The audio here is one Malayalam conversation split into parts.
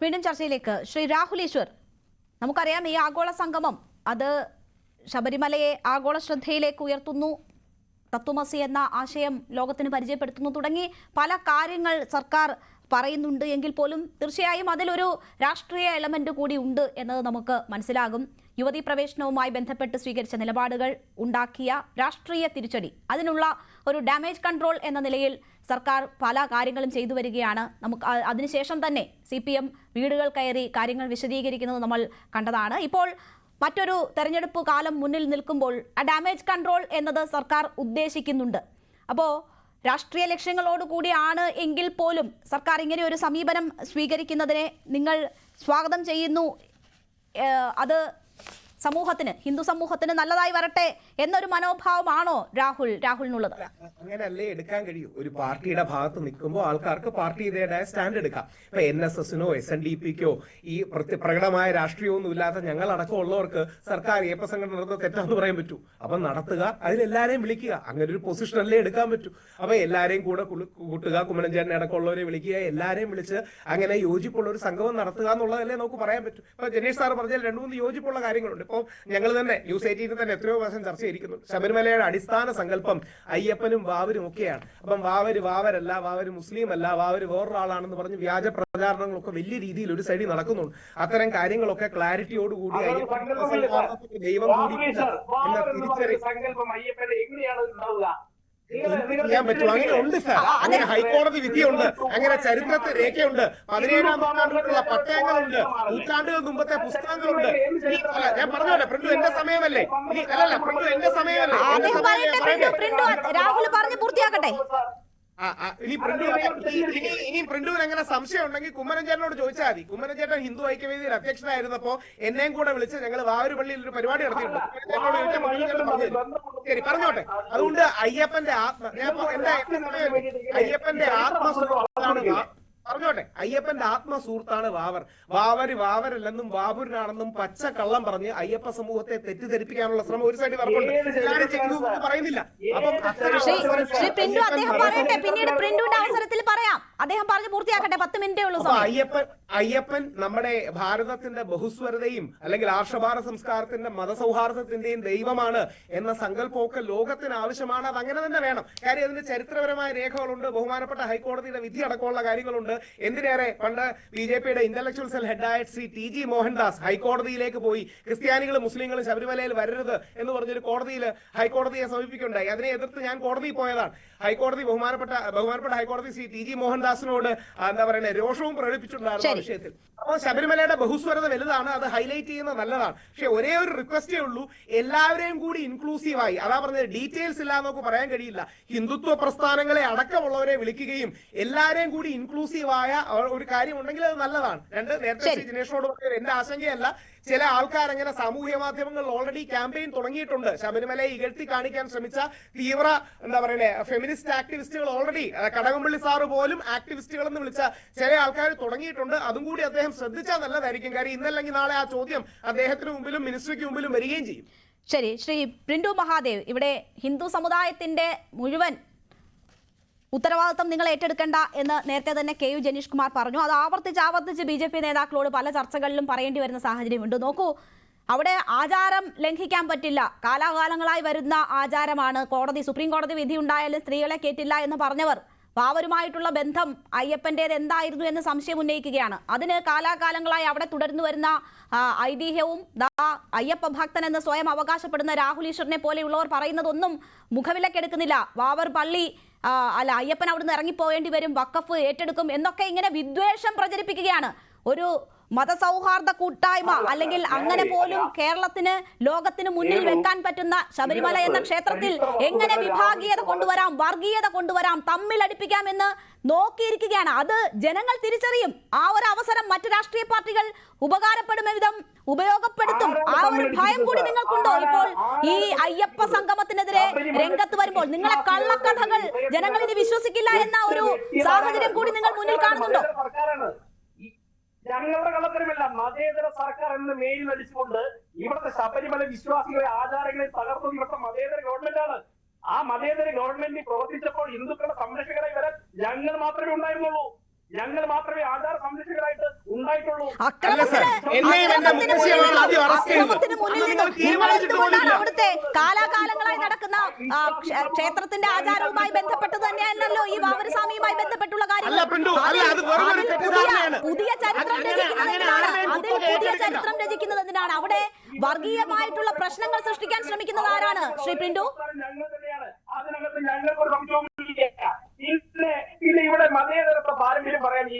വീണ്ടും ചർച്ചയിലേക്ക്. ശ്രീ രാഹുലേശ്വർ നമുക്കറിയാം ഈ ആഗോള സംഗമം അത് ശബരിമലയെ ആഗോള ശ്രദ്ധയിലേക്ക് ഉയർത്തുന്നു. തത്വമസി എന്ന ആശയം ലോകത്തിന് പരിചയപ്പെടുത്തുന്നു. തുടങ്ങി പല കാര്യങ്ങൾ സർക്കാർ പറയുന്നുണ്ട് എങ്കിൽ പോലും തീർച്ചയായും അതിലൊരു രാഷ്ട്രീയ എലമെന്റ് കൂടി ഉണ്ട് എന്നത് നമുക്ക് മനസ്സിലാകും. യുവതീ പ്രവേശനവുമായി ബന്ധപ്പെട്ട് സ്വീകരിച്ച നിലപാടുകൾ ഉണ്ടാക്കിയ രാഷ്ട്രീയ തിരിച്ചടി. അതിനുള്ള ഒരു ഡാമേജ് കൺട്രോൾ എന്ന നിലയിൽ സർക്കാർ പല കാര്യങ്ങളും ചെയ്തു വരികയാണ്. നമുക്ക് അതിനുശേഷം തന്നെ സി പി എം വീടുകൾ കയറി കാര്യങ്ങൾ വിശദീകരിക്കുന്നത് നമ്മൾ കണ്ടതാണ്. ഇപ്പോൾ മറ്റൊരു തെരഞ്ഞെടുപ്പ് കാലം മുന്നിൽ നിൽക്കുമ്പോൾ ആ ഡാമേജ് കൺട്രോൾ എന്നത് സർക്കാർ ഉദ്ദേശിക്കുന്നുണ്ട്. അപ്പോൾ രാഷ്ട്രീയ ലക്ഷ്യങ്ങളോടുകൂടിയാണ് എങ്കിൽ പോലും സർക്കാർ ഇങ്ങനെ ഒരു സമീപനം സ്വീകരിക്കുന്നതിനെ നിങ്ങൾ സ്വാഗതം ചെയ്യുന്നു. അത് സമൂഹത്തിന് ഹിന്ദു സമൂഹത്തിന് നല്ലതായി വരട്ടെ എന്നൊരു മനോഭാവമാണോ രാഹുൽ രാഹുലിനുള്ളത്? അങ്ങനെയല്ലേ എടുക്കാൻ കഴിയൂ. ഒരു പാർട്ടിയുടെ ഭാഗത്ത് നിൽക്കുമ്പോൾ ആൾക്കാർക്ക് പാർട്ടിയുടേതായ സ്റ്റാൻഡ് എടുക്കാം. ഇപ്പൊ എൻ എസ് എസിനോ എസ് എൻ ഡി പിക്കോ ഈ പ്രകടമായ രാഷ്ട്രീയമൊന്നും ഇല്ലാത്ത ഞങ്ങൾ അടക്കമുള്ളവർക്ക് സർക്കാർ ഏപ്പ സംഘടന നടത്തുന്ന തെറ്റാന്ന് പറയാൻ പറ്റൂ. അപ്പൊ നടത്തുക അതിലെല്ലാരെയും വിളിക്കുക. അങ്ങനെ ഒരു പൊസിഷനല്ലേ എടുക്കാൻ പറ്റൂ. അപ്പൊ എല്ലാരെയും കൂടെ കൂട്ടുക കുമ്മനഞ്ചേരനെ അടക്കമുള്ളവരെ വിളിക്കുക എല്ലാരെയും വിളിച്ച് അങ്ങനെ യോജിപ്പുള്ള ഒരു സംഗമം നടത്തുക എന്നുള്ളതല്ലേ നമുക്ക് പറയാൻ പറ്റൂ. ഇപ്പൊ ജനേഷ് സാർ പറഞ്ഞാൽ രണ്ടു മൂന്ന് യോജിപ്പുള്ള കാര്യങ്ങളുണ്ട്. ഇപ്പൊ ഞങ്ങൾ തന്നെ ന്യൂസ് ടി തന്നെ എത്രയോ പ്രാവശ്യം ചർച്ച ചെയ്തിരിക്കുന്നു. ശബരിമലയുടെ അടിസ്ഥാന സങ്കല്പം അയ്യപ്പനും വാവരും ഒക്കെയാണ്. അപ്പം വാവര് വാവരല്ല വാവര് മുസ്ലിം അല്ല വാവര് വേറൊരാളാണെന്ന് പറഞ്ഞ് വ്യാജ പ്രചാരണങ്ങളൊക്കെ വലിയ രീതിയിൽ ഒരു സൈഡിൽ നടക്കുന്നുണ്ട്. അത്തരം കാര്യങ്ങളൊക്കെ ക്ലാരിറ്റിയോടുകൂടി. ദൈവം കൂടി എന്ന തിരിച്ചറി സങ്കല്പം എങ്ങനെയാണ് ഉണ്ടാവുക. ചെയ്യാൻ പറ്റും അങ്ങനെ ഉണ്ട് സാർ. അങ്ങനെ. ഹൈക്കോടതി വിധിയുണ്ട്. അങ്ങനെ ചരിത്രത്തെ രേഖയുണ്ട്. പതിനേഴാം നൂറ്റാണ്ടിലുള്ള പട്ടയങ്ങളുണ്ട്. നൂറ്റാണ്ടുകൾ മുമ്പത്തെ പുസ്തകങ്ങളുണ്ട്. ഞാൻ പറഞ്ഞോട്ടെ പ്രിന്റു എന്റെ സമയമല്ലേ? അല്ലല്ല പ്രിന്റു എന്റെ സമയമല്ലേ? രാഹുൽ പറഞ്ഞ് പൂർത്തിയാക്കട്ടെ. ഇനി ഇനി ഇനി പ്രിന്റുവിന് അങ്ങനെ സംശയം ഉണ്ടെങ്കിൽ കുമ്മനഞ്ചേട്ടനോട് ചോദിച്ചാൽ മതി കുമ്മനഞ്ചേട്ടൻ ഹിന്ദു ഐക്യവേദിയിൽ അധ്യക്ഷനായിരുന്നപ്പോ എന്നെയും കൂടെ വിളിച്ച് ഞങ്ങൾ വാവൂരുപള്ളിയിൽ ഒരു പരിപാടി നടത്തിയിട്ടുണ്ട്. ശരി പറഞ്ഞോട്ടെ അതുകൊണ്ട് അയ്യപ്പന്റെ ആത്മ ഞാൻ എന്റെ അയ്യപ്പന്റെ വാ- പറഞ്ഞോട്ടെ അയ്യപ്പന്റെ ആത്മസുഹൃത്താണ് വാവർ വാവര് വാവരല്ലെന്നും ബാബുരനാണെന്നും പച്ച കള്ളം പറഞ്ഞ് അയ്യപ്പ സമൂഹത്തെ തെറ്റിദ്ധരിപ്പിക്കാനുള്ള ശ്രമം ഒരു സൈഡിൽ എല്ലാവരും പറയുന്നില്ല അപ്പം പിന്നീട് പ്രിന്റുവിന്റെ അവസരത്തിൽ പറയാം അദ്ദേഹം പറഞ്ഞു പൂർത്തിയാക്കട്ടെ പത്ത് മിനിറ്റേ ഉള്ളൂ അയ്യപ്പൻ അയ്യപ്പൻ നമ്മുടെ ഭാരതത്തിന്റെ ബഹുസ്വരതയും അല്ലെങ്കിൽ ആർഷഭാര സംസ്കാരത്തിന്റെ മതസൗഹാർദ്ദത്തിന്റെയും ദൈവമാണ് എന്ന സങ്കല്പമൊക്കെ ലോകത്തിന് ആവശ്യമാണ്. അത് അങ്ങനെ തന്നെ വേണം. കാര്യം അതിന്റെ ചരിത്രപരമായ രേഖകളുണ്ട്. ബഹുമാനപ്പെട്ട ഹൈക്കോടതിയുടെ വിധി അടക്കമുള്ള കാര്യങ്ങളുണ്ട്. എന്തിനേറെ? പണ്ട് ബി ജെ പിയുടെ ഇന്റലക്ച്വൽ സെൽ ഹെഡായ ശ്രീ ടി ജി മോഹൻദാസ് ഹൈക്കോടതിയിലേക്ക് പോയി. ക്രിസ്ത്യാനികളും മുസ്ലിങ്ങളും ശബരിമലയിൽ വരരുത് എന്ന് പറഞ്ഞൊരു കോടതിയിൽ ഹൈക്കോടതിയെ സമീപിക്കുകയുണ്ടായി. അതിനെ എതിർത്ത് ഞാൻ കോടതിയിൽ പോയതാണ്. ഹൈക്കോടതി ബഹുമാനപ്പെട്ട ബഹുമാനപ്പെട്ട ഹൈക്കോടതി ശ്രീ ടി ജി മോഹൻദാസിനോട് എന്താ പറയുന്നത് രോഷവും പ്രകടിപ്പിച്ചിട്ടുണ്ടായിരുന്നു ആ വിഷയത്തിൽ. അപ്പോൾ ശബരിമലയുടെ ബഹുസ്വരത വലുതാണ് അത് ഹൈലൈറ്റ് ചെയ്യുന്നത് നല്ലതാണ്. പക്ഷെ ഒരേ ഒരു റിക്വസ്റ്റേ ഉള്ളൂ എല്ലാവരെയും കൂടി ഇൻക്ലൂസീവായി അതാ പറഞ്ഞത് ഡീറ്റെയിൽസ് ഇല്ല എന്നൊക്കെ പറയാൻ കഴിയില്ല. ഹിന്ദുത്വ പ്രസ്ഥാനങ്ങളെ അടക്കമുള്ളവരെ വിളിക്കുകയും എല്ലാവരെയും കൂടി ഇൻക്ലൂസീവായ ഒരു കാര്യം ഉണ്ടെങ്കിൽ അത് നല്ലതാണ്. രണ്ട് നേരത്തെ ജിനേഷിനോട് ശ്രീ. ദിനേഷിനോട് പറഞ്ഞത് എന്റെ ആശങ്കയല്ല ചില ആൾക്കാർ അങ്ങനെ സാമൂഹ്യ മാധ്യമങ്ങളിൽ ഓൾറെഡി ക്യാമ്പയിൻ തുടങ്ങിയിട്ടുണ്ട്. ശബരിമലയെ ഇകഴ്ത്തി കാണിക്കാൻ ശ്രമിച്ച തീവ്ര എന്താ പറയുക ഫെമിനിസ്റ്റ് ആക്ടിവിസ്റ്റുകൾ ഓൾറെഡി കടകംപള്ളി സാറ് പോലും ആക്ടിവിസ്റ്റുകൾ എന്ന് വിളിച്ച ചില ആൾക്കാർ തുടങ്ങിയിട്ടുണ്ട്. അതും കൂടി അദ്ദേഹം ശ്രദ്ധിച്ചാൽ നല്ലതായിരിക്കും. കാര്യം ഇന്നല്ലെങ്കിൽ നാളെ ആ ചോദ്യം അദ്ദേഹത്തിന് മുമ്പിലും മിനിസ്ട്രിക്ക് മുമ്പിലും വരികയും ചെയ്യും. ശരി ശ്രീ പ്രിന്റു മഹാദേവ് ഇവിടെ ഹിന്ദു സമുദായത്തിന്റെ മുഴുവൻ ഉത്തരവാദിത്തം നിങ്ങൾ ഏറ്റെടുക്കേണ്ട എന്ന് നേരത്തെ തന്നെ കെ യു ജനീഷ് കുമാർ പറഞ്ഞു. അത് ആവർത്തിച്ച് ആവർത്തിച്ച് ബി ജെ പി നേതാക്കളോട് പല ചർച്ചകളിലും പറയേണ്ടി വരുന്ന സാഹചര്യമുണ്ട്. നോക്കൂ അവിടെ ആചാരം ലംഘിക്കാൻ പറ്റില്ല. കാലാകാലങ്ങളായി വരുന്ന ആചാരമാണ്. കോടതി സുപ്രീം കോടതി വിധി ഉണ്ടായാലും സ്ത്രീകളെ കേട്ടില്ല എന്ന് പറഞ്ഞവർ. വാവരുമായിട്ടുള്ള ബന്ധം അയ്യപ്പന്റേത് എന്തായിരുന്നു എന്ന് സംശയം ഉന്നയിക്കുകയാണ്. അതിന് കാലാകാലങ്ങളായി അവിടെ തുടർന്നു വരുന്ന ഐതിഹ്യവും അയ്യപ്പ ഭക്തൻ എന്ന് സ്വയം അവകാശപ്പെടുന്ന രാഹുൽ ഈശ്വറിനെ പോലെയുള്ളവർ പറയുന്നതൊന്നും മുഖവിലക്കെടുക്കുന്നില്ല. വാവർ പള്ളി അല്ല അയ്യപ്പൻ അവിടുന്ന് ഇറങ്ങിപ്പോയേണ്ടി വരും വക്കഫ് ഏറ്റെടുക്കും എന്നൊക്കെ ഇങ്ങനെ വിദ്വേഷം പ്രചരിപ്പിക്കുകയാണ്. ഒരു മതസൗഹാർദ്ദ കൂട്ടായ്മ അല്ലെങ്കിൽ അങ്ങനെ പോലും കേരളത്തിന് ലോകത്തിന് മുന്നിൽ വെക്കാൻ പറ്റുന്ന ശബരിമല എന്ന ക്ഷേത്രത്തിൽ എങ്ങനെ വിഭാഗീയത കൊണ്ടുവരാം വർഗീയത കൊണ്ടുവരാം തമ്മിൽ അടുപ്പിക്കാമെന്ന് നോക്കിയിരിക്കുകയാണ് അത് ജനങ്ങൾ തിരിച്ചറിയും ആ ഒരു അവസരം മറ്റു രാഷ്ട്രീയ പാർട്ടികൾ ഉപകാരപ്പെടുന്ന വിധം ഉപയോഗപ്പെടുത്തും ആ ഒരു ഭയം കൂടി നിങ്ങൾക്കുണ്ടോ ഇപ്പോൾ ഈ അയ്യപ്പ സംഗമത്തിനെതിരെ രംഗത്ത് വരുമ്പോൾ നിങ്ങളെ കള്ളക്കഥകൾ ജനങ്ങൾ ഇനി വിശ്വസിക്കില്ല എന്ന ഒരു സാഹചര്യം കൂടി നിങ്ങൾ മുന്നിൽ കാണുന്നുണ്ടോ ഞങ്ങളുടെ കള്ളത്തരമല്ല. മതേതര സർക്കാർ എന്ന മേലിൽ അടിച്ചുകൊണ്ട് ഇവിടുത്തെ ശബരിമല വിശ്വാസികളെ ആചാരങ്ങളെ തകർത്തത് ഇവിടുത്തെ മതേതര ഗവൺമെന്റാണ് ആ മതേതര ഗവൺമെന്റ് പ്രവർത്തിച്ചപ്പോൾ ഹിന്ദുക്കളുടെ സംരക്ഷകരായി വരാൻ ഞങ്ങൾ മാത്രമേ ഉണ്ടായിരുന്നുള്ളൂ. ഞങ്ങൾ മാത്രമേ ആധാർ സംരക്ഷകരായിട്ട് ഉണ്ടായിട്ടുള്ളൂ. അവിടുത്തെ കാലാകാലങ്ങളായി നടക്കുന്ന ക്ഷേത്രത്തിന്റെ ആചാരവുമായി ബന്ധപ്പെട്ട് തന്നെയല്ലോ ഈ വാവരസ്വാമിയുമായി ബന്ധപ്പെട്ടുള്ള കാര്യങ്ങൾ. പുതിയ- പുതിയ ചരിത്രം രചിക്കുന്നതിനാണ് രചിക്കുന്നത് എന്തിനാണ്? അതിൽ പുതിയ ചരിത്രം രചിക്കുന്നത് എന്തിനാണ്? അവിടെ വർഗീയമായിട്ടുള്ള പ്രശ്നങ്ങൾ സൃഷ്ടിക്കാൻ ശ്രമിക്കുന്നത് ആരാണ് ശ്രീ തന്നെയാണ്. അതിനകത്ത്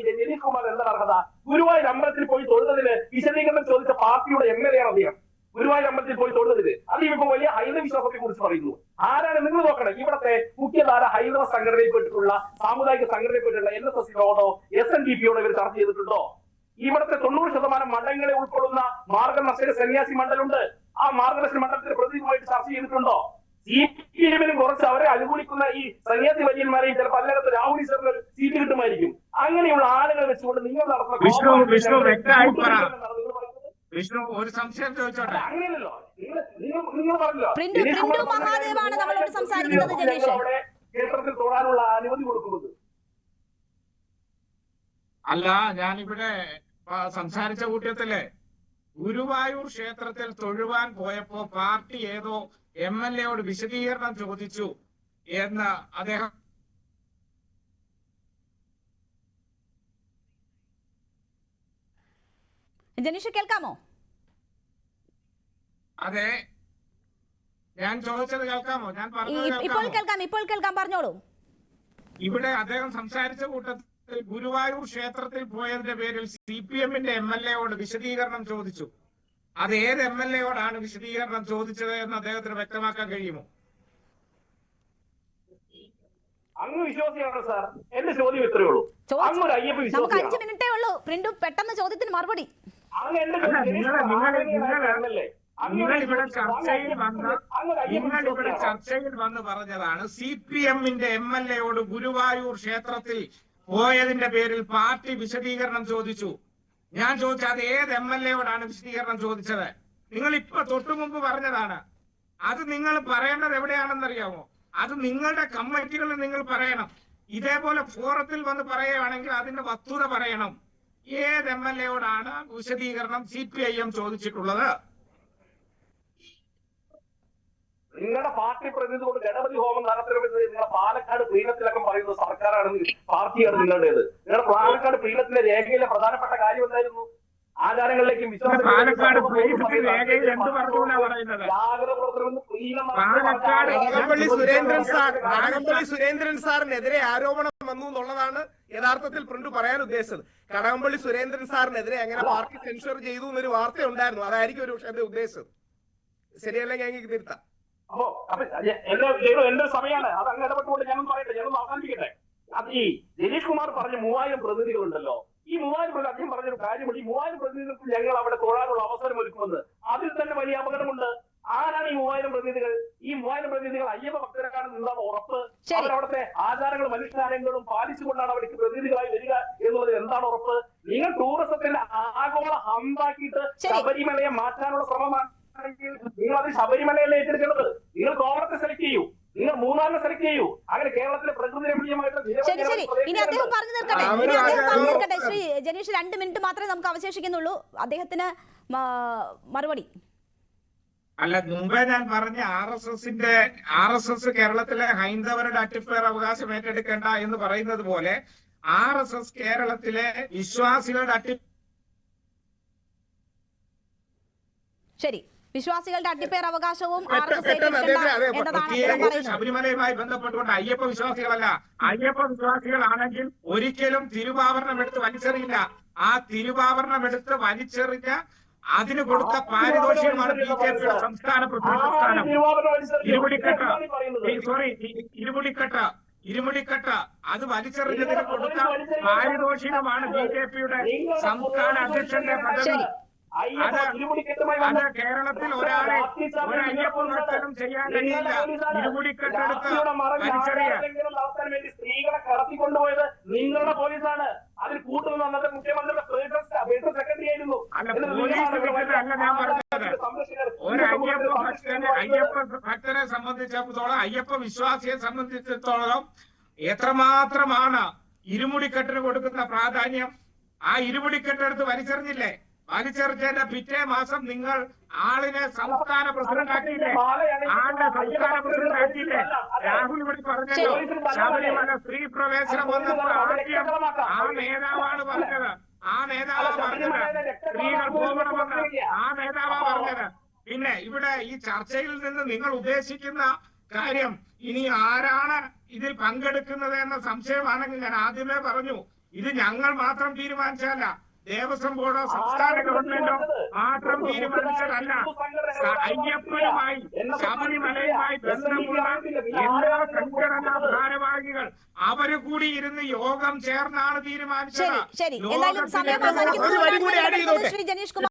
പറയാൻ കുമാർ അർഹത ഗുരുവായൂർ അമ്പലത്തിൽ പോയി തൊഴുന്നതിന് വിശദീകരണം ചോദിച്ച പാർട്ടിയുടെ എം എൽ എ ആണ് അദ്ദേഹം. ഗുരുവായൂർ അമ്പലത്തിൽ പോയി തൊഴുന്നതിന്. അത് ഇപ്പൊ വലിയ ഹൈന്ദവ വിശ്വാസത്തെ കുറിച്ച് പറയുന്നു. ആരാണ് നിങ്ങൾ നോക്കണം? ഇവിടത്തെ മുഖ്യധാര ഹൈന്ദവ സംഘടനയിൽപ്പെട്ടിട്ടുള്ള സാമുദായിക സംഘടനയിൽപ്പെട്ടിട്ടുള്ള എൻ എസ് എസിനോടോ എസ് എൻ ഡി പിയോടോ ഇവർ ചർച്ച ചെയ്തിട്ടുണ്ടോ? ഇവിടുത്തെ തൊണ്ണൂറ് ശതമാനം മണ്ഡലങ്ങളെ ഉൾക്കൊള്ളുന്ന മാർഗദർശക സന്യാസി മണ്ഡലുണ്ട് ആ മാർഗദർശന മണ്ഡലത്തിന്റെ പ്രതിനിധിയുമായിട്ട് ചർച്ച ചെയ്തിട്ടുണ്ടോ? സി പി എമ്മിനും കുറച്ച് അവരെ അനുകൂലിക്കുന്ന ഈ സന്യാസി വര്യന്മാരെയും ചിലപ്പോൾ അതിനകത്ത് രാഹുൽ ഈശ്വറിന് ഒരു സീറ്റ് കിട്ടുമായിരിക്കും. അങ്ങനെയുള്ള ആളുകൾ വെച്ചുകൊണ്ട് നിങ്ങൾ നടത്തുന്ന വിഷ്ണു, വിഷ്ണു, വ്യക്തമായി വിഷ്ണു ഒരു സംശയം ചോദിച്ചോട്ടെ? അങ്ങനെയല്ലോ നിങ്ങൾ നിങ്ങൾ പറഞ്ഞല്ലോ. അവിടെ ക്ഷേത്രത്തിൽ അനുമതി കൊടുക്കുന്നത്. അല്ല ഞാനിവിടെ സംസാരിച്ച കൂട്ടത്തിൽ ഗുരുവായൂർ ക്ഷേത്രത്തിൽ തൊഴുവാൻ പോയപ്പോ പാർട്ടി ഏതോ എം എൽ എയോട് വിശദീകരണം ചോദിച്ചു എന്ന് അദ്ദേഹം ജനീഷ് കേൾക്കാമോ? അതെ. ഞാൻ ചോദിച്ചത് കേൾക്കാമോ? ഞാൻ ഇപ്പോൾ കേൾക്കാം ഇപ്പോൾ കേൾക്കാം പറഞ്ഞോളൂ. ഇവിടെ അദ്ദേഹം സംസാരിച്ച കൂട്ടത്തിൽ ഗുരുവായൂർ ക്ഷേത്രത്തിൽ പോയതിന്റെ പേരിൽ സി പി എമ്മിന്റെ എം എൽ എയോട് വിശദീകരണം ചോദിച്ചു. അത് ഏത് എം എൽ എയോടാണ് വിശദീകരണം ചോദിച്ചത് എന്ന് അദ്ദേഹത്തിന് വ്യക്തമാക്കാൻ കഴിയുമോ? അങ്ങ് വിശ്വാസിയാണ് സാർ. എന്റെ ചോദ്യം ഇത്രയേ ഉള്ളൂ. ചോദിച്ചു. അങ്ങ് ഒരു അയ്യപ്പ നമുക്ക് അഞ്ച് വിശ്വാസിയാണ് മിനിറ്റേ ഉള്ളൂ. പ്രിന്റു പെട്ടെന്ന് ചോദ്യത്തിന് മറുപടി. അങ്ങ് എന്റെ അല്ല, നിങ്ങൾ നിങ്ങൾ നിങ്ങൾ ഇവിടെ. ചർച്ചയിൽ വന്ന നിങ്ങൾ ഇവിടെ ചർച്ചയിൽ വന്ന് പറഞ്ഞതാണ് സി പി എമ്മിന്റെ എം എൽ എയോട് ഗുരുവായൂർ ക്ഷേത്രത്തിൽ പോയതിന്റെ പേരിൽ പാർട്ടി വിശദീകരണം ചോദിച്ചു. ഞാൻ ചോദിച്ച അത് ഏത് എം എൽ എയോടാണ് വിശദീകരണം ചോദിച്ചത്? നിങ്ങൾ ഇപ്പൊ തൊട്ടു മുമ്പ് പറഞ്ഞതാണ്. അത് നിങ്ങൾ പറയേണ്ടത് എവിടെയാണെന്നറിയാമോ? അത് നിങ്ങളുടെ കമ്മിറ്റികളിൽ നിങ്ങൾ പറയണം. ഇതേപോലെ ഫോറത്തിൽ വന്ന് പറയുകയാണെങ്കിൽ അതിന്റെ വസ്തുത പറയണം. ഏത് എം എൽ എയോടാണ് വിശദീകരണം സി പി ഐ എം ചോദിച്ചിട്ടുള്ളത്? നിങ്ങളുടെ പാർട്ടി പ്രതിനിധി കൊണ്ട് ഗണപതി ഹോമം നടത്തണമെന്ന് നിങ്ങളുടെ പാലക്കാട് പ്രീണത്തിലൊക്കെ പറയുന്നത് സർക്കാരാണ് പാർട്ടിയാണ് നിങ്ങളുടേത്. നിങ്ങളുടെ പാലക്കാട് പ്രീണത്തിന്റെ രേഖയിലെ പ്രധാനപ്പെട്ട കാര്യം എന്തായിരുന്നു? ആചാരങ്ങളിലേക്കും സുരേന്ദ്രൻ സാർ സുരേന്ദ്രൻ സാറിനെതിരെ ആരോപണം വന്നു എന്നുള്ളതാണ് യഥാർത്ഥത്തിൽ പ്രിന്റ് പറയാൻ ഉദ്ദേശിച്ചത്. കടകംപള്ളി സുരേന്ദ്രൻ സാറിനെതിരെ അങ്ങനെ പാർട്ടി സെൻഷർ ചെയ്തു എന്നൊരു വാർത്ത ഉണ്ടായിരുന്നു അതായിരിക്കും ഒരു പക്ഷേ എന്റെ ഉദ്ദേശിച്ചത് ശരിയല്ലെങ്കിൽ ഞങ്ങൾക്ക് തിരുത്താം അപ്പോ അപ്പൊ എന്റെ ജയിലോ എന്റെ സമയമാണ് അത് അങ്ങ് ഇടപെട്ടുകൊണ്ട് ഞാനും പറയട്ടെ ഞാനൊന്ന് അവസാനിപ്പിക്കട്ടെ. അത് ഈ ദിനേഷ് കുമാർ പറഞ്ഞ മൂവായിരം പ്രതിനിധികളുണ്ടല്ലോ. ഈ മൂവായിരം പ്രതിനിധി അദ്ദേഹം പറഞ്ഞൊരു കാര്യമുണ്ട്. ഈ മൂവായിരം പ്രതിനിധികൾക്ക് ഞങ്ങൾ അവിടെ തൊഴാനുള്ള അവസരം ഒരുക്കുമെന്ന്. അതിൽ തന്നെ വലിയ അപകടമുണ്ട്. ആരാണ് ഈ മൂവായിരം പ്രതിനിധികൾ? ഈ മൂവായിരം പ്രതിനിധികൾ അയ്യപ്പ ഭക്തരാണ് നിന്നാണ് ഉറപ്പ്. അവരവിടുത്തെ ആചാരങ്ങളും മനുഷ്യാരങ്ങളും പാലിച്ചുകൊണ്ടാണ് അവർക്ക് പ്രതിനിധികളായി വരിക എന്നുള്ളത് എന്താണ് ഉറപ്പ്? നിങ്ങൾ ടൂറിസത്തിന്റെ ആഗോള ഹമ്പാക്കിയിട്ട്. ശബരിമലയെ മാറ്റാനുള്ള ശ്രമമാണ്. നിങ്ങൾ അത് ശബരിമലയല്ലേ ഏറ്റെടുക്കേണ്ടത്? നിങ്ങൾ കോവളത്തെ സെലക്ട് ചെയ്യൂ. നിങ്ങൾ മൂന്നാറിനെ സെലക്ട് ചെയ്യൂ. അങ്ങനെ കേരളത്തിലെ പ്രകൃതി രമണീയമായിട്ട് ശരി ശരി. ഇനി അദ്ദേഹം പറഞ്ഞു തീർക്കട്ടെ. ഇനി അദ്ദേഹം പറഞ്ഞു തീർക്കട്ടെ. ശ്രീ ജനീഷ് രണ്ട് മിനിറ്റ് മാത്രമേ നമുക്ക് അവശേഷിക്കുന്നുള്ളൂ. അദ്ദേഹത്തിന് മറുപടി. അല്ല മുമ്പേ ഞാൻ പറഞ്ഞ ആർ എസ് എസിന്റെ ആർ എസ് എസ് കേരളത്തിലെ ഹൈന്ദവരുടെ അട്ടിപ്പേർ അവകാശം ഏറ്റെടുക്കേണ്ട എന്ന് പറയുന്നത് പോലെ ആർ എസ് എസ് കേരളത്തിലെ വിശ്വാസികളുടെ അട്ടി ശരി. വിശ്വാസികളുടെ അട്ടിപ്പേർ അവകാശവും ശബരിമലയുമായി ബന്ധപ്പെട്ടുകൊണ്ട് അയ്യപ്പ വിശ്വാസികളല്ല. അയ്യപ്പ വിശ്വാസികളാണെങ്കിൽ ഒരിക്കലും തിരുവാഭരണം എടുത്ത് വലിച്ചെറിയില്ല. ആ തിരുവാഭരണം എടുത്ത് വലിച്ചെറിഞ്ഞ അതിന് കൊടുത്ത പാരിതോഷികമാണ് ബി ജെ പിയുടെ സംസ്ഥാന പ്രസിഡന്റ് ഇരുമുടിക്കട്ട. സോറി ഇരുമുടിക്കട്ട. ഇരുമുടിക്കട്ട. അത് വലിച്ചെറിഞ്ഞതിന് കൊടുത്ത പാരിതോഷികമാണ് ബി ജെ പിയുടെ സംസ്ഥാന അധ്യക്ഷന്റെ പദവി. അത് കേരളത്തിൽ ഒരാളെ ഒരു അയ്യപ്പ ഭക്തനും ചെയ്യാൻ കഴിയില്ല. ഇരുമുടിക്കെട്ടെടുത്ത് സ്ത്രീകളെ കടത്തിക്കൊണ്ടുപോയത് നിങ്ങളുടെ പോലീസാണ്. അതിൽ കൂട്ടുന്ന അന്നത്തെ മുഖ്യമന്ത്രിയുടെ സെക്രട്ടറി ആയിരുന്നു. അല്ല, പോലീസ് വിളിച്ചതല്ല ഞാൻ പറഞ്ഞത്. ഒരു അയ്യപ്പ ഭക്തനെ അയ്യപ്പ ഭക്തരെ സംബന്ധിച്ചിടത്തോളം അയ്യപ്പ വിശ്വാസിയെ സംബന്ധിച്ചിടത്തോളം എത്രമാത്രമാണ് ഇരുമുടിക്കെട്ടിന് കൊടുക്കുന്ന പ്രാധാന്യം? ആ ഇരുമുടിക്കെട്ടെടുത്ത് വലിച്ചെറിഞ്ഞില്ലേ? വലിച്ചെറിഞ്ഞതിന്റെ പിറ്റേ മാസം നിങ്ങൾ ആളിനെ സംസ്ഥാന പ്രസിഡന്റ് ആക്കിയില്ലേ ആളുടെ സംസ്ഥാന പ്രസിഡന്റ് ആക്കിയില്ലേ രാഹുൽ ഇവിടെ പറഞ്ഞല്ലോ ശബരിമല സ്ത്രീ പ്രവേശനം വന്നപ്പോൾ ആദ്യം ആ നേതാവാണ് പറഞ്ഞത്. ആ നേതാവ് പറഞ്ഞത്. സ്ത്രീകൾ പോകണമെന്ന് ആ നേതാവ് പറഞ്ഞത്. പിന്നെ ഇവിടെ ഈ ചർച്ചയിൽ നിന്ന് നിങ്ങൾ ഉദ്ദേശിക്കുന്ന കാര്യം ഇനി ആരാണ് ഇതിൽ പങ്കെടുക്കുന്നത് എന്ന സംശയമാണെങ്കിൽ ഞാൻ ആദ്യമേ പറഞ്ഞു. ഇത് ഞങ്ങൾ മാത്രം തീരുമാനിച്ചതല്ല. ദേവസ്വം ബോർഡോ സംസ്ഥാന ഗവൺമെന്റോ മാത്രം തീരുമാനിച്ചതല്ല. അയ്യപ്പനുമായി ശബരിമലയുമായി ബന്ധമുള്ള എല്ലാ സംഘടനാ ഭാരവാഹികൾ അവർ കൂടി ഇരുന്ന് യോഗം ചേർന്നാണ് തീരുമാനിച്ചത്. ശരി ശരി. എന്തായാലും സമയം. ശ്രീ ജനീഷ് കുമാർ